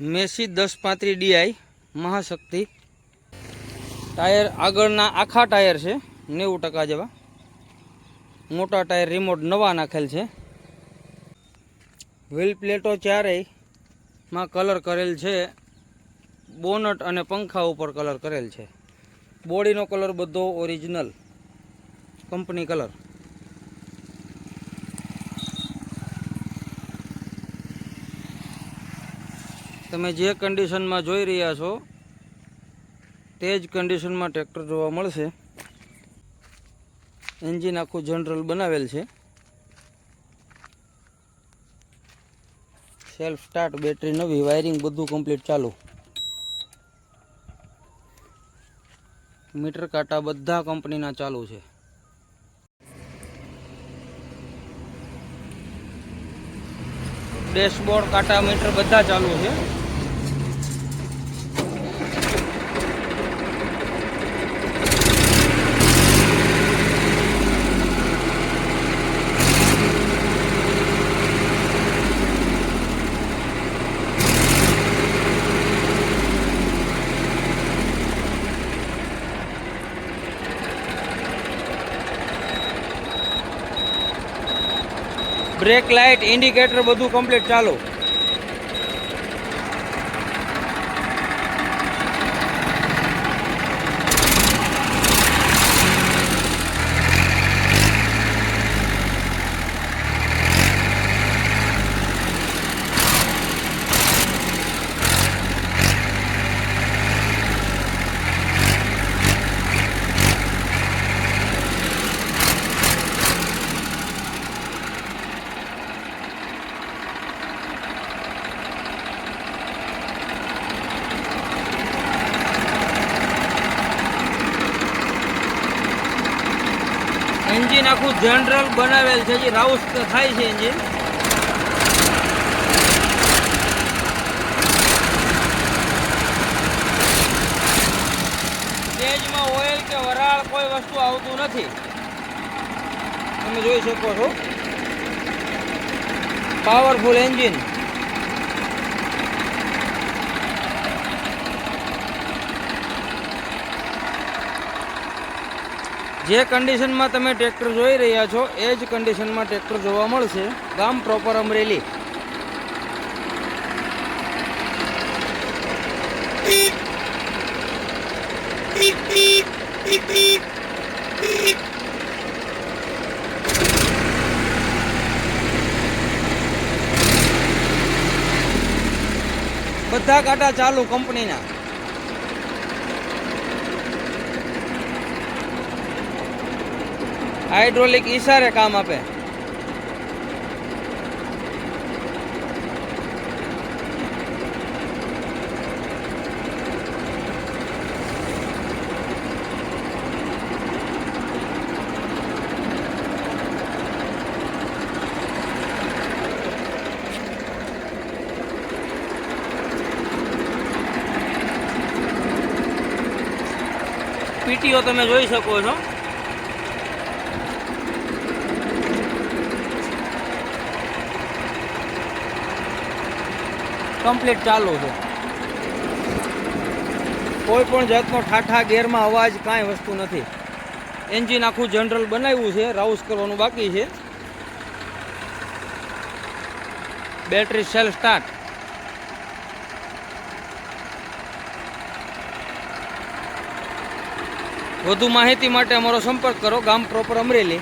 Massey દસ પાંત્રી D I, Mahashakti. Tyre આગળના આખા ટાયર છે, નેવું ટકા જેવા. મોટા ટાયર રિમોટ નવા નાખેલ છે. વ્હીલ પ્લેટો ચારેયમાં કલર કરેલ છે. બોનટ અને પંખા ઉપર કલર કરેલ છે. બોડીનો કલર બધો ઓરિજિનલ. Company colour. તમે જે કન્ડિશનમાં જોઈ રહ્યા છો, તે જ કન્ડિશનમાં ટ્રેક્ટર જોવા મળશે. એન્જિન આખું જનરલ બનાવેલ છે. સેલ્ફ સ્ટાર્ટ બેટરી નવી વાયરિંગ બધું કમ્પ્લીટ ચાલુ. મીટર કાંટા બધા કંપનીના ચાલુ છે. ડેશબોર્ડ કાંટા મીટર બધા ચાલુ છે. બ્રેક લાઇટ ઇન્ડિકેટર બધું કમ્પ્લીટ ચાલુ. એન્જિન આખું જનરલ બનાવેલ છે જે રાઉસ થાય છે એન્જિન. સ્ટેજમાં ઓઇલ કે વરાળ કોઈ વસ્તુ આવતું નથી. તમે જોઈ શકો છો. પાવરફુલ એન્જિન જે કન્ડિશનમાં તમે ટ્રેક્ટર જોઈ રહ્યા છો, એ જ કન્ડિશનમાં ટ્રેક્ટર જોવા મળશે. ગામ પ્રોપર અમરેલી. બધા કાંટા ચાલુ કંપનીના. હાઇડ્રોલિક ઈશારે કામ આપે પીટીઓ તમે જોઈ શકો છો કમ્પ્લીટ ચાલુ છે. કોઈ પણ જાતનો ઠાઠા ગેરમાં અવાજ કાંઈ વસ્તુ નથી. એન્જિન આખું જનરલ બનાવ્યું છે, રાઉસ કરવાનું બાકી છે. Battery self start. વધુ માહિતી માટે અમારો સંપર્ક કરો, ગામ પ્રોપર અમરેલી.